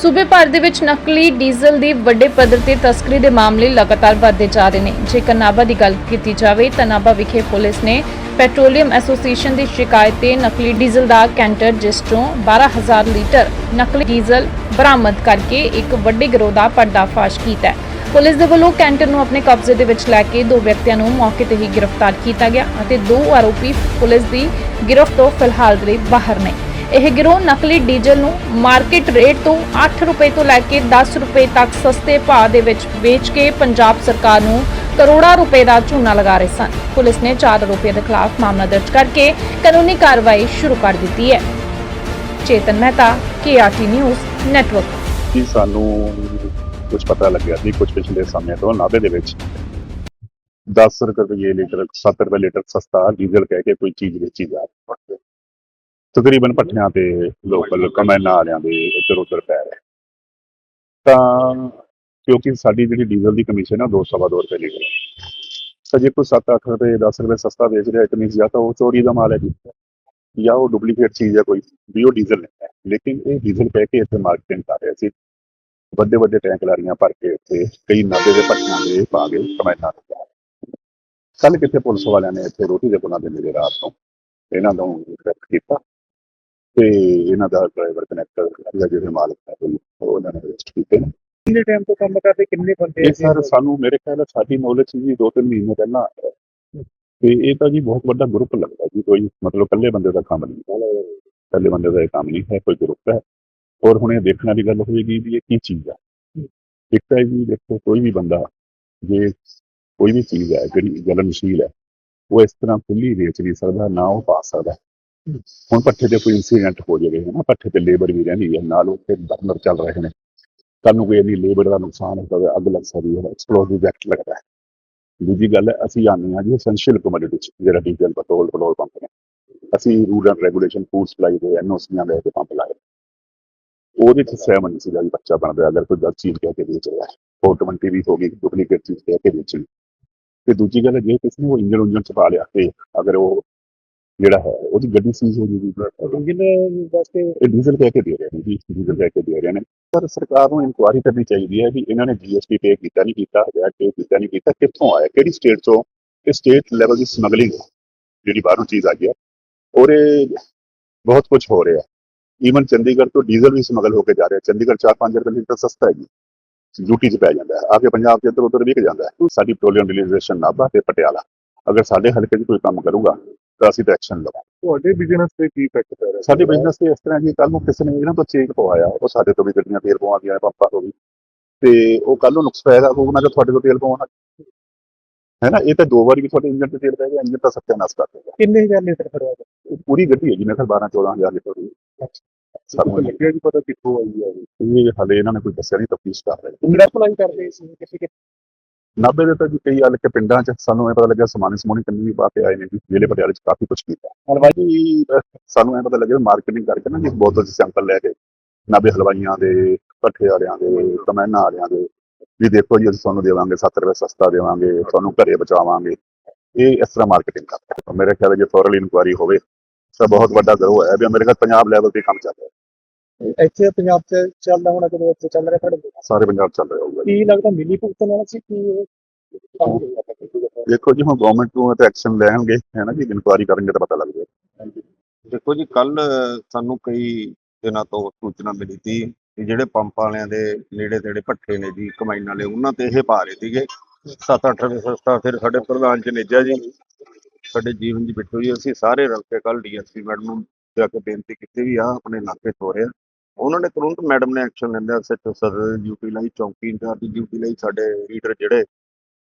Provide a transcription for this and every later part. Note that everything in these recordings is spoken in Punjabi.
ਸੂਬੇ ਭਰ ਦੇ ਵਿੱਚ ਨਕਲੀ ਡੀਜ਼ਲ ਦੀ ਵੱਡੇ ਪੱਧਰ ਤੇ ਤਸਕਰੀ ਦੇ ਮਾਮਲੇ ਲਗਾਤਾਰ ਵਧਦੇ ਜਾ ਰਹੇ ਨੇ। ਜੇਕਰ ਨਾਭਾ ਦੀ ਗੱਲ ਕੀਤੀ ਜਾਵੇ ਤਾਂ ਨਾਭਾ ਵਿਖੇ ਪੁਲਿਸ ਨੇ ਪੈਟਰੋਲੀਅਮ ਐਸੋਸੀਏਸ਼ਨ ਦੀ ਸ਼ਿਕਾਇਤ ਤੇ ਨਕਲੀ ਡੀਜ਼ਲ ਦਾ ਕੈਂਟਰ, ਜਿਸ ਤੋਂ 12000 ਲੀਟਰ ਨਕਲੀ ਡੀਜ਼ਲ ਬਰਾਮਦ ਕਰਕੇ ਇੱਕ ਵੱਡੇ ਗਿਰੋਹ ਦਾ ਪਰਦਾਫਾਸ਼ ਕੀਤਾ ਹੈ। ਪੁਲਿਸ ਦੇ ਵੱਲੋਂ ਕੈਂਟਰ ਨੂੰ ਆਪਣੇ ਕਬਜ਼ੇ ਦੇ ਵਿੱਚ ਲੈ ਕੇ ਦੋ ਵਿਅਕਤੀਆਂ ਨੂੰ ਮੌਕੇ ਤੇ ਹੀ ਗ੍ਰਿਫਤਾਰ ਕੀਤਾ ਗਿਆ ਅਤੇ ਦੋ ਆਰੋਪੀ ਪੁਲਿਸ ਦੀ ਗਿਰਫਤ ਤੋਂ ਫਿਲਹਾਲ ਦੇ ਲਈ ਬਾਹਰ ਨੇ। ਇਹ ਗਿਰੋਹ ਨਕਲੀ ਡੀਜ਼ਲ ਨੂੰ ਮਾਰਕੀਟ ਰੇਟ ਤੋਂ 8 ਰੁਪਏ ਤੋਂ ਲੈ ਕੇ 10 ਰੁਪਏ ਤੱਕ ਸਸਤੇ ਭਾਅ ਦੇ ਵਿੱਚ ਵੇਚ ਕੇ ਪੰਜਾਬ ਸਰਕਾਰ ਨੂੰ ਕਰੋੜਾਂ ਰੁਪਏ ਦਾ ਝੂਨਾ ਲਗਾ ਰਹੇ ਸਨ। ਪੁਲਿਸ ਨੇ ਚਾਰ ਆਰੋਪੀਆਂ ਦੇ ਖਿਲਾਫ ਮਾਮਲਾ ਦਰਜ ਕਰਕੇ ਕਾਨੂੰਨੀ ਕਾਰਵਾਈ ਸ਼ੁਰੂ ਕਰ ਦਿੱਤੀ ਹੈ। Chetan Mehta KRT news network ਕਿ ਸਾਨੂੰ ਕੁਝ ਪਤਾ ਲੱਗਿਆ ਸੀ ਕੁਝ ਪਿਛਲੇ ਸਮੇਂ ਤੋਂ ਨਾਭੇ ਦੇ ਵਿੱਚ? 10 ਰੁਪਏ ਲੀਟਰ 7 ਰੁਪਏ ਲੀਟਰ ਸਸਤਾ ਡੀਜ਼ਲ ਕਹਿ ਕੇ ਕੋਈ ਚੀਜ਼ ਵੇਚੀ ਜਾ ਰਹੀ ਹੈ। ਤਕਰੀਬਨ ਪੱਠਿਆਂ ਤੇ ਲੋਕਲ ਕਮੈਨਾ ਵਾਲਿਆਂ ਦੇ ਇੱਧਰ ਉੱਧਰ ਪੈ ਰਹੇ। ਤਾਂ ਕਿਉਂਕਿ ਸਾਡੀ ਜਿਹੜੀ ਡੀਜ਼ਲ ਦੀ ਕਮਿਸ਼ਨ ਆ 202 ਰੁਪਏ ਲੀਟਰ ਹੈ। ਤਾਂ ਜੇ ਕੋਈ 7-8 ਰੁਪਏ 10 ਰੁਪਏ ਸਸਤਾ ਵੇਚ ਰਿਹਾ, ਇੱਕ ਜਾਂ ਤਾਂ ਉਹ ਚੋਰੀ ਦਾ ਮਾਲ ਹੈ ਜੀ, ਜਾਂ ਉਹ ਡੁਪਲੀਕੇਟ ਚੀਜ਼ ਹੈ ਕੋਈ, ਵੀ ਉਹ ਡੀਜ਼ਲ ਨਹੀਂ ਹੈ। ਲੇਕਿਨ ਇਹ ਡੀਜ਼ਲ ਕਹਿ ਕੇ ਇੱਥੇ ਮਾਰਕੀਟਿੰਗ ਕਰ ਰਿਹਾ ਸੀ ਵੱਡੇ ਵੱਡੇ ਟੈਂਕ ਲਾਰੀਆਂ ਭਰ ਕੇ ਇੱਥੇ, ਕਈ ਨਾਭੇ ਦੇ ਪੱਟੀਆਂ ਦੇ ਪਾ ਕੇ ਕਮੈਨਾਂ ਦੇ ਕੱਲ ਕਿੱਥੇ ਪੁਲਿਸ ਵਾਲਿਆਂ ਨੇ ਇੱਥੇ ਰੋਟੀ ਦੇ ਪੁਣਾ ਦੇ ਮੇਰੇ ਰਾਤ ਤੋਂ ਇਹਨਾਂ ਨੂੰ ਅਰੈਸਟ ਕੀਤਾ। ਤੇ ਇਹਨਾਂ ਦਾ ਡਰਾਈਵਰ ਕਨੈਕਟਰ ਜਾਂ ਜਿਹੜੇ ਮਾਲਕ ਹੈ ਉਹ ਉਹਨਾਂ ਨੇ ਅਰੈਸਟ ਕੀਤੇ ਨੇ। ਕਿੰਨੇ ਟਾਈਮ ਤੋਂ ਕੰਮ ਕਰਦੇ ਕਿੰਨੇ ਬੰਦੇ ਇਹ ਸਰ ਸਾਨੂੰ ਮੇਰੇ ਖਿਆਲ ਨਾਲ ਸਾਡੀ ਨੌਲੇਜ ਜੀ ਦੋ ਤਿੰਨ ਮਹੀਨੇ ਪਹਿਲਾਂ। ਤੇ ਇਹ ਤਾਂ ਜੀ ਬਹੁਤ ਵੱਡਾ ਗਰੁੱਪ ਲੱਗਦਾ ਜੀ ਕੋਈ ਮਤਲਬ ਇਕੱਲੇ ਬੰਦੇ ਦਾ ਕੰਮ ਨਹੀਂ ਇਕੱਲੇ ਬੰਦੇ ਦਾ ਇਹ ਕੰਮ ਨਹੀਂ ਹੈ ਕੋਈ ਗਰੁੱਪ ਹੈ। ਔਰ ਹੁਣ ਇਹ ਦੇਖਣ ਵਾਲੀ ਗੱਲ ਹੋਏਗੀ ਵੀ ਇਹ ਕੀ ਚੀਜ਼ ਹੈ। ਇੱਕ ਤਾਂ ਜੀ ਦੇਖੋ ਕੋਈ ਵੀ ਬੰਦਾ ਜੇ ਕੋਈ ਵੀ ਚੀਜ਼ ਹੈ ਜਿਹੜੀ ਜਲਨਸ਼ੀਲ ਹੈ ਉਹ ਇਸ ਤਰ੍ਹਾਂ ਖੁੱਲੀ ਵੇਚ ਨਹੀਂ ਸਕਦਾ ਨਾ ਉਹ ਪਾ ਸਕਦਾ। ਹੁਣ ਪੱਠੇ ਤੇ ਕੋਈ ਇਨਸੀਡੈਂਟ ਹੋ ਜਾਵੇ ਹੈ ਨਾ ਪੱਠੇ ਤੇ ਲੇਬਰ ਵੀ ਰਹਿੰਦੀ ਹੈ, ਨਾਲ ਉੱਥੇ ਬਰਨਰ ਚੱਲ ਰਹੇ ਨੇ। ਕੱਲ ਨੂੰ ਕੋਈ ਇੰਨੀ ਲੇਬਰ ਦਾ ਨੁਕਸਾਨ ਹੋ ਜਾਵੇ ਅੱਗ ਲੱਗ ਸਕਦੀ ਹੈ ਐਕਸਪਲੋਸਿਵ ਐਕਟ ਲੱਗਦਾ ਹੈ। ਦੂਜੀ ਗੱਲ ਹੈ, ਅਸੀਂ ਆਉਂਦੇ ਹਾਂ ਜੀ ਐਸੈਂਸ਼ੀਅਲ ਕਮੋਡਿਟੀ ਜਿਹੜਾ ਡੀਜ਼ਲ ਪੈਟਰੋਲ ਪੈਟਰੋਲ ਪੰਪ ਨੇ। ਅਸੀਂ rule and regulation food supply ਦੇ ਐਨਓਸੀਆਂ ਦੇ ਕੇ ਪੰਪ ਲਾਏ ਉਹਦੇ ਚ ਸਹਿਮਤ ਸੀਗਾ ਵੀ ਬੱਚਾ ਬਣਦਾ, ਅਗਰ ਕੋਈ ਗਲਤ ਚੀਜ਼ ਕਹਿ ਕੇ ਵੇਚ ਰਿਹਾ ਹੈ। 420 ਵੀ ਹੋ ਗਈ ਡੁਪਲੀਕੇਟ ਚੀਜ਼ ਕਹਿ ਕੇ ਵੇਚਣੀ। ਤੇ ਦੂਜੀ ਗੱਲ ਹੈ, ਜੇ ਕਿਸੇ ਨੇ ਉਹ ਇੰਜਨ ਉਂਜਨ ਚ ਪਾ ਲਿਆ, ਤੇ ਅਗਰ ਉਹ ਜਿਹੜਾ ਹੈ ਉਹਦੀ ਗੱਡੀ ਸੀਜ਼ ਹੋ ਜੂਗੀ ਇੰਜਨ ਵਾਸਤੇ ਇਹ ਡੀਜ਼ਲ ਕਹਿ ਕੇ ਦੇ ਰਹੇ ਨੇ ਡੀਜ਼ਲ ਕਹਿ ਕੇ ਦੇ ਰਹੇ ਨੇ। ਪਰ ਸਰਕਾਰ ਨੂੰ ਇਨਕੁਆਇਰੀ ਕਰਨੀ ਚਾਹੀਦੀ ਹੈ ਵੀ ਇਹਨਾਂ ਨੇ ਜੀਐਸਟੀ ਪੇ ਕੀਤਾ ਨਹੀਂ ਕੀਤਾ ਜਾਂ ਪੇ ਕੀਤਾ ਨਹੀਂ ਕੀਤਾ ਕਿੱਥੋਂ ਆਇਆ ਕਿਹੜੀ ਸਟੇਟ ਤੋਂ? ਇਹ ਸਟੇਟ ਲੈਵਲ ਦੀ ਸਮਗਲਿੰਗ ਜਿਹੜੀ ਬਾਹਰੋਂ ਚੀਜ਼ ਆ ਗਈ ਹੈ ਔਰ ਇਹ ਬਹੁਤ ਕੁਝ ਹੋ ਰਿਹਾ। ਈਵਨ ਚੰਡੀਗੜ੍ਹ ਤੋਂ ਡੀਜ਼ਲ ਵੀ ਸਮਗਲ ਹੋ ਕੇ ਜਾ ਰਿਹਾ। ਚੰਡੀਗੜ੍ਹ 4-5 ਰੁਪਏ ਲੀਟਰ ਸਸਤਾ ਹੈ ਜੀ। ਡਿਊਟੀ 'ਚ ਪੈ ਜਾਂਦਾ ਹੈ। ਆ ਕੇ ਪੰਜਾਬ 'ਚ ਇੱਧਰ ਉੱਧਰ ਵਿਕ ਜਾਂਦਾ ਹੈ। ਸਾਡੀ ਪੈਟਰੋਲੀਅਮ ਰਿਲੀਜ਼ੇਸ਼ਨ ਨਾਭਾ ਤੇ ਪਟਿਆਲਾ। ਅਗਰ ਸਾਡੇ ਹਲਕੇ 'ਚ ਕੋਈ ਕੰਮ ਕਰੂਗਾ ਤਾਂ ਅਸੀਂ ਤਾਂ ਐਕਸ਼ਨ ਲਵਾਂਗੇ। ਤੁਹਾਡੇ ਬਿਜ਼ਨਸ ਤੇ ਕੀ ਇਫੈਕਟ ਪੈ ਰਿਹਾ? ਸਾਡੇ ਬਿਜ਼ਨਸ ਤੇ ਇਸ ਤਰ੍ਹਾਂ ਜੀ ਕੱਲ ਨੂੰ ਕਿਸੇ ਨੇ ਇਹਨਾਂ ਤੋਂ ਚੇਕ ਪਵਾਇਆ ਉਹ ਸਾਡੇ ਤੋਂ ਵੀ ਗੱਡੀਆਂ ਤੇਲ ਪਵਾਉਂਦੀਆਂ ਪੰਪਾਂ ਤੋਂ ਵੀ। ਤੇ ਉਹ ਕੱਲ ਨੂੰ ਨੁਕਸ ਪੈਦਾ ਹੋਊ ਮੈਂ ਤਾਂ ਤੁਹਾਡੇ ਤੋਂ ਤੇਲ ਪਵਾਉਣਾ। ਹੈ ਨਾ? ਇਹ ਤਾਂ ਦੋ ਵਾਰੀ ਵੀ ਤੁਹਾਡੇ ਇੰਜਨ ਤੇ ਤੇਲ ਪੈ ਗਿਆ ਇੰਜਨ ਤਾਂ ਸੱਤਿਆਨਾਸ਼ ਕਰ ਦੇਗਾ ਕਿੰਨੇ ਹਜ਼ਾਰ ਲੀਟਰ ਖੜਿਆ ਇਹ ਪੂਰੀ ਗੱਡੀ ਹੈ ਜੀ ਮੇਰੇ ਖਿਆਲ 12 14000 ਲੀਟਰ ਦੀ। ਸਾਨੂੰ ਲੱਗਿਆ ਜੀ ਪਤਾ ਕਿੱਥੋਂ ਆਈ ਹੈ ਇਹ। ਹਲੇ ਇਹਨਾਂ ਨੇ ਕੋਈ ਦੱਸਿਆ ਨਹੀਂ ਤਫਤੀਸ਼ ਕਰ ਰਹੇ। ਕਿਹੜਾ ਅਪਲਾਈ ਕਰਦੇ ਸੀ ਕਿਸੇ ਕਿ ਨਾਭੇ ਦੇ ਤਾਂ ਜੀ ਕਈ ਹਲ ਕੇ ਪਿੰਡਾਂ 'ਚ ਸਾਨੂੰ ਇਹ ਪਤਾ ਲੱਗਿਆ ਸਮਾਨੀ ਸਮੂਨੀ ਕੰਨੀ ਵੀ ਪਾ ਆਏ ਨੇ ਜੀ ਜ਼ਿਲ੍ਹੇ ਪਟਿਆਲੇ 'ਚ ਕਾਫੀ ਕੁਝ ਕੀਤਾ। ਹਲਵਾਈ ਅਹ, ਸਾਨੂੰ ਇਹ ਪਤਾ ਲੱਗਿਆ ਮਾਰਕੀਟਿੰਗ ਕਰਕੇ ਨਾ ਜੀ ਬੋਤਲ 'ਚ ਸੈਂਪਲ ਲੈ ਕੇ ਨਾਭੇ ਹਲਵਾਈਆਂ ਦੇ ਭੱਠੇ ਵਾਲਿਆਂ ਦੇ ਕਮੈਨਾ ਵਾਲਿਆਂ ਦੇ ਵੀ ਦੇਖੋ ਜੀ ਅਸੀਂ ਤੁਹਾਨੂੰ ਦੇਵਾਂਗੇ 7 ਰੁਪਏ ਸਸਤਾ ਦੇਵਾਂਗੇ ਤੁਹਾਨੂੰ ਘਰੇ ਬਚਾਵਾਂਗੇ ਇਹ ਇਸ ਤਰ੍ਹਾਂ ਮਾਰਕੀਟਿੰਗ ਕਰਦਾ ਮੇਰੇ ਖਿਆਲ ਹੈ ਜੇ ਥੋਰਲ ਇਨਕੁਆਰੀ ਹੋਵੇ ਤਾਂ ਬਹੁਤ ਵੱਡਾ ਗਰੋ ਹੈ ਵੀ ਮੇਰੇ ਖਿਆਲ ਪੰਜਾਬ ਲੈਵਲ ਤੇ ਕੰਮ ਚੱਲ ਰਿਹਾ ਇੱਥੇ ਪੰਜਾਬ 'ਚ ਚੱਲਦਾ ਹੋਣਾ ਜਦੋਂ ਇੱਥੇ ਚੱਲ ਰਿਹਾ ਤੁਹਾਡੇ ਸਾਰੇ ਪੰਜਾਬ ਚੱਲ ਰਿਹਾ ਹੋਊਗਾ ਜੀ। ਕੀ ਲੱਗਦਾ ਮਿਲੀ ਭੁਗਤਣ ਵਾਲਾ ਸੀ ਕਿ ਇਹ ਕੰਮ ਹੋਇਆ ਕਰਦਾ? ਦੇਖੋ ਜੀ ਹੁਣ ਗਵਰਨਮੈਂਟ ਨੂੰ ਤੇ ਐਕਸ਼ਨ ਲੈਣਗੇ ਹੈ ਨਾ ਜੀ ਇਨਕੁਆਰੀ ਕਰਨਗੇ ਤਾਂ ਪਤਾ ਲੱਗ ਜਾਏਗਾ। ਦੇਖੋ ਜੀ ਕੱਲ ਸਾਨੂੰ ਕਈ ਦਿਨਾਂ ਤੋਂ ਸੂਚਨਾ ਮਿਲੀ ਸੀ ਕਿ ਜਿਹੜੇ ਪੰਪ ਵਾਲਿਆਂ ਦੇ ਨੇੜੇ ਤੇੜੇ ਭੱਠੇ ਨੇ ਜੀ ਕਮਾਈਨ ਵਾਲੇ ਉਹਨਾਂ ਤੇ ਇਹ ਪਾ ਰਹੇ ਸੀਗੇ। 7-8 ਰੁਪਏ ਸਸਤਾ ਫਿਰ ਸਾਡੇ ਪ੍ਰਧਾਨ ਜਨੇਜਾ ਜੀ। ਸਾਡੇ ਜੀਵਨ ਜੀ ਬਿੱਟੂ ਜੀ ਅਸੀਂ ਸਾਰੇ ਰਲ ਕੇ ਕੱਲ ਡੀਐਸਪੀ ਮੈਡਮ ਨੂੰ ਜਾ ਕੇ ਬੇਨਤੀ ਕੀਤੀ ਵੀ ਆ ਆਪਣੇ ਇਲਾਕੇ 'ਚ ਹੋ ਰਿਹਾ। ਉਹਨਾਂ ਨੇ ਤੁਰੰਤ ਮੈਡਮ ਨੇ ਐਕਸ਼ਨ ਲੈਂਦਾ ਸੱਚੋ ਸਦਰ ਡਿਊਟੀ ਲਈ, ਚੌਂਕੀ ਇੰਚਾਰਜ ਦੀ ਡਿਊਟੀ ਲਈ, ਸਾਡੇ ਲੀਡਰ ਜਿਹੜੇ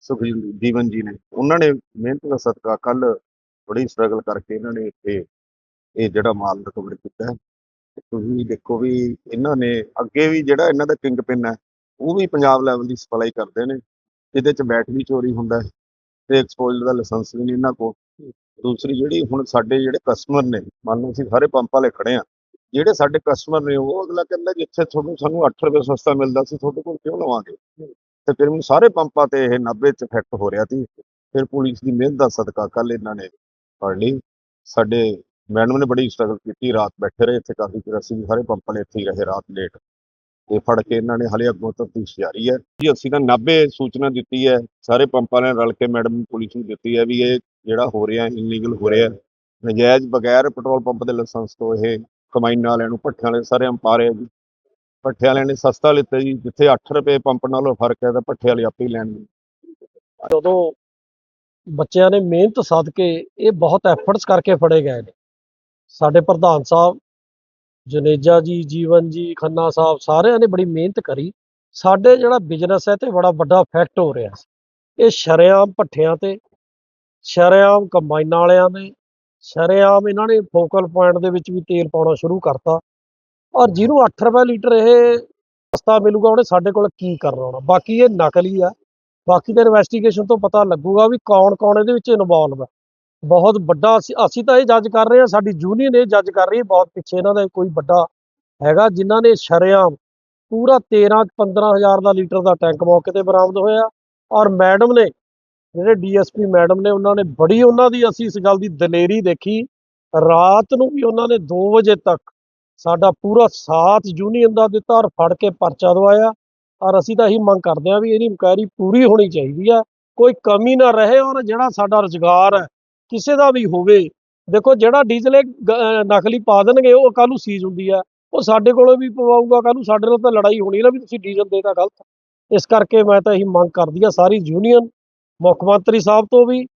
ਸੁਖਜੀਤ ਜੀਵਨ ਜੀ ਨੇ, ਉਹਨਾਂ ਨੇ ਮਿਹਨਤ ਦਾ ਸਦਕਾ ਕੱਲ ਬੜੀ ਸਟਰਗਲ ਕਰਕੇ ਇਹਨਾਂ ਨੇ ਇੱਥੇ ਇਹ ਜਿਹੜਾ ਮਾਲ ਰਿਕਵਰ ਕੀਤਾ ਹੈ। ਤੁਸੀਂ ਦੇਖੋ ਵੀ ਇਹਨਾਂ ਨੇ ਅੱਗੇ ਵੀ ਜਿਹੜਾ ਇਹਨਾਂ ਦਾ ਕਿੰਗ ਪਿੰਨ ਹੈ, ਉਹ ਵੀ ਪੰਜਾਬ ਲੈਵਲ ਦੀ ਸਪਲਾਈ ਕਰਦੇ ਨੇ ਇਹਦੇ ਚ ਬੈਟ ਵੀ ਚੋਰੀ ਹੁੰਦਾ ਹੈ ਤੇ ਐਕਸਪੋਜ਼ਰ ਦਾ ਲਾਇਸੈਂਸ ਵੀ ਨਹੀਂ ਇਹਨਾਂ ਕੋਲ। ਦੂਸਰੀ ਜਿਹੜੀ ਹੁਣ ਸਾਡੇ ਜਿਹੜੇ ਕਸਟਮਰ ਨੇ, ਮੰਨ ਲਓ ਅਸੀਂ ਸਾਰੇ ਪੰਪ ਵਾਲੇ ਖੜੇ ਆ ਜਿਹੜੇ ਸਾਡੇ ਕਸਟਮਰ ਨੇ ਉਹ ਅਗਲਾ ਕਹਿੰਦਾ ਜਿੱਥੇ ਤੁਹਾਨੂੰ, ਸਾਨੂੰ 8 ਰੁਪਏ ਸਸਤਾ ਮਿਲਦਾ ਸੀ, ਤੁਹਾਡੇ ਕੋਲ ਕਿਉਂ ਲਵਾਂਗੇ? ਤੇ ਫਿਰ ਮੈਨੂੰ ਸਾਰੇ ਪੰਪਾਂ ਤੇ ਇਹ 90 ਚ ਇਫੈਕਟ ਹੋ ਰਿਹਾ ਸੀ। ਫਿਰ ਪੁਲਿਸ ਦੀ ਮਿਹਨਤ ਦਾ ਸਦਕਾ ਕੱਲ ਇਹਨਾਂ ਨੇ ਫੜ ਲਈ। ਸਾਡੇ ਮੈਡਮ ਨੇ ਬੜੀ ਸਟਰਗਲ ਕੀਤੀ, ਰਾਤ ਬੈਠੇ ਰਹੇ ਇੱਥੇ ਕਾਫੀ ਚਿਰ ਅਸੀਂ ਵੀ ਸਾਰੇ ਪੰਪਾਂ ਵਾਲੇ ਇੱਥੇ ਹੀ ਰਹੇ ਰਾਤ ਲੇਟ ਤੇ ਫੜ ਕੇ ਇਹਨਾਂ ਨੇ ਹਲੇ ਅੱਗੋਂ ਤਫਤੀਸ਼ ਜਾਰੀ ਹੈ। ਜੀ ਅਸੀਂ ਤਾਂ 90 ਸੂਚਨਾ ਦਿੱਤੀ ਹੈ, ਸਾਰੇ ਪੰਪਾਂ ਨੇ ਰਲ ਕੇ ਮੈਡਮ ਨੂੰ ਪੁਲਿਸ ਨੂੰ ਦਿੱਤੀ ਹੈ ਵੀ ਇਹ ਜਿਹੜਾ ਹੋ ਰਿਹਾ ਇਨਲੀਗਲ ਹੋ ਰਿਹਾ। ਨਜਾਇਜ਼ ਬਗੈਰ ਪੈਟਰੋਲ ਪੰਪ ਦੇ ਲਾਇਸੈਂਸ ਤੋਂ ਇਹ ਕਮਾਈਨ ਵਾਲਿਆਂ ਨੂੰ ਭੱਠਿਆਂ ਵਾਲੇ ਸਾਰੇ ਪਾ ਜੀ। ਭੱਠੇ ਵਾਲਿਆਂ ਨੇ ਸਸਤਾ ਲਿੱਤਾ ਜੀ, ਜਿੱਥੇ 8 ਰੁਪਏ ਪੰਪ ਨਾਲੋਂ ਫ਼ਰਕ ਹੈ ਤਾਂ ਭੱਠੇ ਵਾਲੇ ਆਪੇ ਹੀ ਲੈਣਗੇ। ਜਦੋਂ ਬੱਚਿਆਂ ਨੇ ਮਿਹਨਤ ਸਦਕੇ ਇਹ ਬਹੁਤ ਐਫਰਟਸ ਕਰਕੇ ਫੜੇ ਗਏ ਨੇ। ਸਾਡੇ ਪ੍ਰਧਾਨ ਸਾਹਿਬ, ਜਨੇਜਾ ਜੀ, ਜੀਵਨ ਜੀ, ਖੰਨਾ ਸਾਹਿਬ ਸਾਰਿਆਂ ਨੇ ਬੜੀ ਮਿਹਨਤ ਕਰੀ। ਸਾਡੇ ਜਿਹੜਾ ਬਿਜ਼ਨਸ ਹੈ ਤੇ ਬੜਾ ਵੱਡਾ ਇਫੈਕਟ ਹੋ ਰਿਹਾ। ਸੀ ਇਹ ਸ਼ਰੇਆਮ ਭੱਠਿਆਂ ਤੇ, ਸ਼ਰੇਆਮ ਕੰਬਾਈਨਾਂ ਵਾਲਿਆਂ ਨੇ ਸ਼ਰੇਆਮ ਇਹਨਾਂ ਨੇ ਫੋਕਲ ਪੁਆਇੰਟ ਦੇ ਵਿੱਚ ਵੀ ਤੇਲ ਪਾਉਣਾ ਸ਼ੁਰੂ ਕਰਤਾ। ਔਰ ਜਿਹਨੂੰ 8 ਰੁਪਏ ਲੀਟਰ ਇਹ ਸਸਤਾ ਮਿਲੂਗਾ ਉਹਨੇ ਸਾਡੇ ਕੋਲ ਕੀ ਕਰਨਾ ਹੋਣਾ? ਬਾਕੀ ਇਹ ਨਕਲੀ ਆ। ਬਾਕੀ ਤਾਂ ਇਨਵੈਸਟੀਗੇਸ਼ਨ ਤੋਂ ਪਤਾ ਲੱਗੂਗਾ ਵੀ ਕੌਣ ਕੌਣ ਇਹਦੇ ਵਿੱਚ ਇਨਵੋਲਵ ਹੈ ਬਹੁਤ ਵੱਡਾ ਅਸੀਂ ਅਸੀਂ ਤਾਂ ਇਹ ਜੱਜ ਕਰ ਰਹੇ ਹਾਂ ਸਾਡੀ ਯੂਨੀਅਨ ਇਹ ਜੱਜ ਕਰ ਰਹੀ ਹੈ ਬਹੁਤ ਪਿੱਛੇ ਇਹਨਾਂ ਦਾ ਕੋਈ ਵੱਡਾ ਹੈਗਾ ਜਿਨ੍ਹਾਂ ਨੇ ਸ਼ਰੇਆਮ ਪੂਰਾ 13 15000 ਦਾ ਲੀਟਰ ਦਾ ਟੈਂਕ ਮੌਕੇ ਤੇ ਬਰਾਮਦ ਹੋਇਆ। ਔਰ ਮੈਡਮ ਨੇ ਜਿਹੜੇ ਡੀਐਸਪੀ ਮੈਡਮ ਨੇ ਉਹਨਾਂ ਨੇ ਬੜੀ ਉਹਨਾਂ ਦੀ ਅਸੀਂ ਇਸ ਗੱਲ ਦੀ ਦਲੇਰੀ ਦੇਖੀ। ਰਾਤ ਨੂੰ ਵੀ ਉਹਨਾਂ ਨੇ 2 ਵਜੇ ਤੱਕ ਸਾਡਾ ਪੂਰਾ ਸਾਥ ਯੂਨੀਅਨ ਦਾ ਦਿੱਤਾ ਔਰ ਫੜ ਕੇ ਪਰਚਾ ਦਵਾਇਆ। ਔਰ ਅਸੀਂ ਤਾਂ ਇਹੀ ਮੰਗ ਕਰਦੇ ਹਾਂ ਵੀ ਇਹਦੀ ਇਨਕੁਆਇਰੀ ਪੂਰੀ ਹੋਣੀ ਚਾਹੀਦੀ ਆ। ਕੋਈ ਕਮੀ ਨਾ ਰਹੇ ਔਰ ਜਿਹੜਾ ਸਾਡਾ ਰੁਜ਼ਗਾਰ ਹੈ, ਕਿਸੇ ਦਾ ਵੀ ਹੋਵੇ। ਦੇਖੋ ਜਿਹੜਾ ਡੀਜ਼ਲ ਇਹ ਗ- ਨਕਲੀ ਪਾ ਦੇਣਗੇ, ਉਹ ਕੱਲ੍ਹ ਨੂੰ ਸੀਜ਼ ਹੁੰਦੀ ਆ। ਉਹ ਸਾਡੇ ਕੋਲੋਂ ਵੀ ਪਵਾਊਗਾ, ਕੱਲ੍ਹ ਨੂੰ ਸਾਡੇ ਨਾਲ ਤਾਂ ਲੜਾਈ ਹੋਣੀ ਨਾ ਵੀ ਤੁਸੀਂ ਡੀਜ਼ਲ ਦੇਤਾ ਗਲਤ। ਇਸ ਕਰਕੇ ਮੈਂ ਤਾਂ ਇਹੀ ਮੰਗ ਕਰਦੀ ਆ ਸਾਰੀ ਯੂਨੀਅਨ ਮੁੱਖ ਮੰਤਰੀ ਸਾਹਿਬ ਤੋਂ ਵੀ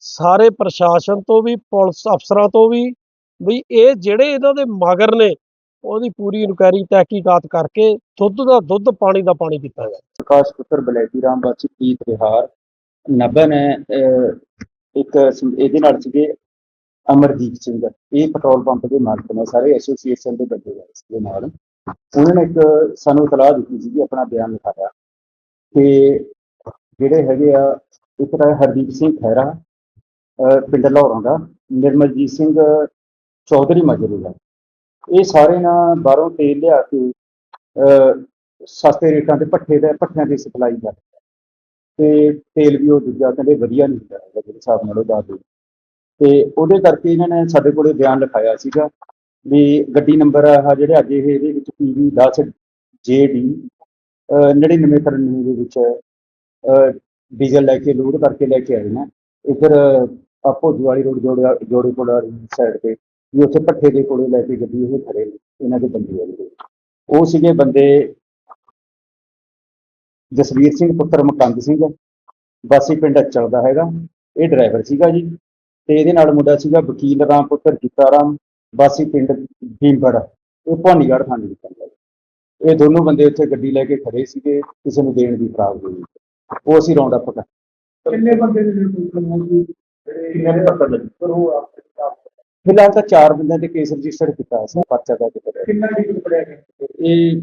ਸਾਰੇ ਪ੍ਰਸ਼ਾਸਨ ਤੋਂ ਵੀ ਪੁਲਿਸ ਅਫਸਰਾਂ ਤੋਂ ਵੀ ਵੀ ਇਹ ਜਿਹੜੇ ਇਹਨਾਂ ਦੇ ਮਗਰ ਨੇ ਉਹਦੀ ਪੂਰੀ ਇਨਕੁਆਇਰੀ ਤਹਿਕੀਕਾਤ ਕਰਕੇ ਦੁੱਧ ਦਾ ਦੁੱਧ ਪਾਣੀ ਦਾ ਪਾਣੀ ਕੀਤਾ ਜਾਵੇ। ਪ੍ਰਕਾਸ਼ ਪੁੱਤਰ ਬਲੈਤੀ ਰਾਮ ਬਾਚੀ ਪ੍ਰੀਤ ਵਿਹਾਰ ਨਭਾ ਅਹ, ਇੱਕ ਇਹਦੇ ਨਾਲ ਸੀਗੇ ਅਮਰਜੀਤ ਸਿੰਘ। ਇਹ ਪੈਟਰੋਲ ਪੰਪ ਦੇ ਮਾਲਕ ਨੇ ਸਾਰੇ ਐਸੋਸੀਏਸ਼ਨ ਦੇ ਬੰਦੇ ਹੋਏ ਸੀਗੇ ਨਾਲ। ਉਹਨਾਂ ਨੇ ਇੱਕ ਸਾਨੂੰ ਇਤਲਾਹ ਦਿੱਤੀ ਸੀ ਆਪਣਾ ਬਿਆਨ ਲਿਖਾਇਆ। ਕਿ ਜਿਹੜੇ ਹੈਗੇ ਆ, ਇੱਕ ਤਾਂ ਹਰਦੀਪ ਸਿੰਘ ਖਹਿਰਾ ਪਿੰਡ ਲਾਹੌਰਾਂ ਦਾ, ਨਿਰਮਲਜੀਤ ਸਿੰਘ ਚੌਧਰੀ ਮਜਰੂ ਦਾ ਇਹ ਸਾਰੇ ਨਾ ਬਾਹਰੋਂ ਤੇਲ ਲਿਆ ਕੇ ਸਸਤੇ ਰੇਟਾਂ ਤੇ ਭੱਠੇ ਦੇ, ਭੱਠਿਆਂ ਦੀ ਸਪਲਾਈ ਕਰਦੇ ਆ। ਤੇ ਤੇਲ ਵੀ ਉਹ ਦੂਜਾ ਕਹਿੰਦੇ ਵਧੀਆ ਨਹੀਂ ਹੁੰਦਾ ਹੈਗਾ ਜਿਹੜੇ ਹਿਸਾਬ ਨਾਲ ਉਹ ਦੱਸਦੇ ਤੇ ਉਹਦੇ ਕਰਕੇ ਇਹਨਾਂ ਨੇ ਸਾਡੇ ਕੋਲੇ ਬਿਆਨ ਲਿਖਾਇਆ ਸੀਗਾ ਵੀ ਗੱਡੀ ਨੰਬਰ ਆ ਜਿਹੜੇ ਅੱਜ ਇਹ ਇਹਦੇ ਵਿੱਚ ਪੀਵੀ 10 ਜੇਡੀ 9993 ਦੇ ਵਿੱਚ ਡੀਜ਼ਲ ਲੈ ਕੇ, ਲੋਡ ਕਰਕੇ ਲੈ ਕੇ ਆਏ ਨਾ। ਇੱਧਰ ਆਪੋ ਜਵਾਲੀ ਰੋਡ, ਜੋੜੇ ਜੋੜੇ ਕੋਲ ਵਾਲੀ ਸਾਈਡ ਤੇ ਵੀ ਉੱਥੇ ਭੱਠੇ ਦੇ ਕੋਲੇ ਲੈ ਕੇ ਗੱਡੀ ਇਹ ਖੜੇ ਨੇ, ਇਹਨਾਂ ਦੇ ਬੰਦੇ ਆ ਉਹ ਸੀਗੇ ਬੰਦੇ ਜਸਵੀਰ ਸਿੰਘ, ਪੁੱਤਰ ਮਕੰਦ ਸਿੰਘ। ਵਾਸੀ ਪਿੰਡ ਅਚਲ ਦਾ ਹੈਗਾ। ਇਹ ਡਰਾਈਵਰ ਸੀਗਾ ਜੀ। ਤੇ ਇਹਦੇ ਨਾਲ ਮੁੰਡਾ ਸੀਗਾ ਵਕੀਲ ਰਾਮ, ਪੁੱਤਰ ਜੀਤਾ ਰਾਮ। ਵਾਸੀ ਪਿੰਡ ਭੀਮਗੜ, ਇਹ ਭਵਾਨੀਗੜ੍ਹ ਥਾਣੇ ਵਿੱਚ ਪੈਂਦਾ ਜੀ। ਇਹ ਦੋਨੋਂ ਬੰਦੇ ਉੱਥੇ ਗੱਡੀ ਲੈ ਕੇ ਖੜੇ ਸੀਗੇ, ਕਿਸੇ ਨੂੰ ਦੇਣ ਦੀ ਫਰਾਗ ਹੋਈ ਉਹ ਅਸੀਂ ਰੌਂਡ ਅਪ ਕਰ ਕਿੰਨੇ ਬੰਦੇ ਨੇ ਕਿੰਨੇ ਨੇ? ਪਤਾ ਲੱਗਾ ਫਿਲਹਾਲ ਤਾਂ ਚਾਰ ਬੰਦਿਆਂ ਤੇ ਕੇਸ ਰਜਿਸਟਰ ਕੀਤਾ ਸੀ ਪਰਚਾ ਦਾ ਕੀਤਾ ਕਿੰਨਾ ਡੀਜ਼ਲ ਪੜਿਆ ਇਹ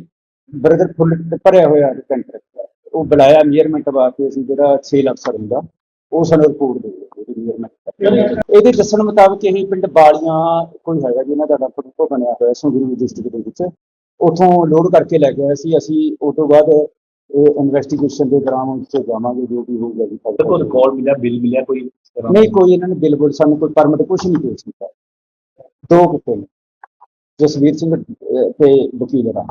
ਬ੍ਰਦਰ ਫੁੱਲ ਭਰਿਆ ਹੋਇਆ ਟੈਂਕਰ ਉਹ ਬੁਲਾਇਆ ਮੀਅਰਮੈਂਟ ਵਾਸਤੇ ਅਸੀਂ ਜਿਹੜਾ ਸੇਲ ਅਫਸਰ ਹੁੰਦਾ ਉਹ ਸਾਨੂੰ ਰਿਪੋਰਟ ਦੇ ਇਹਦੇ ਦੱਸਣ ਮੁਤਾਬਕ ਇਹ ਪਿੰਡ ਬਾਲੀਆਂ ਕੋਈ ਹੈਗਾ ਜਿਹਨਾਂ ਦਾ ਡਾਕਟਰ ਬਣਿਆ ਹੋਇਆ ਸੰਗਰੂਰ ਡਿਸਟ੍ਰਿਕਟ ਦੇ ਵਿੱਚ। ਉੱਥੋਂ ਲੋਡ ਕਰਕੇ ਲੈ ਗਿਆ ਸੀ ਅਸੀਂ ਉਸ ਤੋਂ ਬਾਅਦ ਇਹ ਇਨਵੈਸਟੀਗੇਸ਼ਨ ਦੇ ਦੌਰਾਨ ਉਸ ਤੇ ਜਾਵਾਂਗੇ ਜੋ ਵੀ ਹੋਊਗਾ ਜੀ ਕੋਈ ਰਿਕਾਰਡ ਮਿਲਿਆ ਬਿੱਲ ਮਿਲਿਆ ਕੋਈ ਇਸ ਤਰ੍ਹਾਂ ਦਾ? ਨਹੀਂ ਕੋਈ ਇਹਨਾਂ ਨੇ ਬਿੱਲ ਬੁੱਲ ਸਾਨੂੰ ਕੋਈ ਪਰਮਿਟ ਕੁਛ ਨਹੀਂ ਪੇਸ਼ ਕੀਤਾ ਦੋ ਕਿਤੇ ਨੇ ਜਸਵੀਰ ਸਿੰਘ ਅਹ, ਤੇ ਵਕੀਲ ਰਾਮ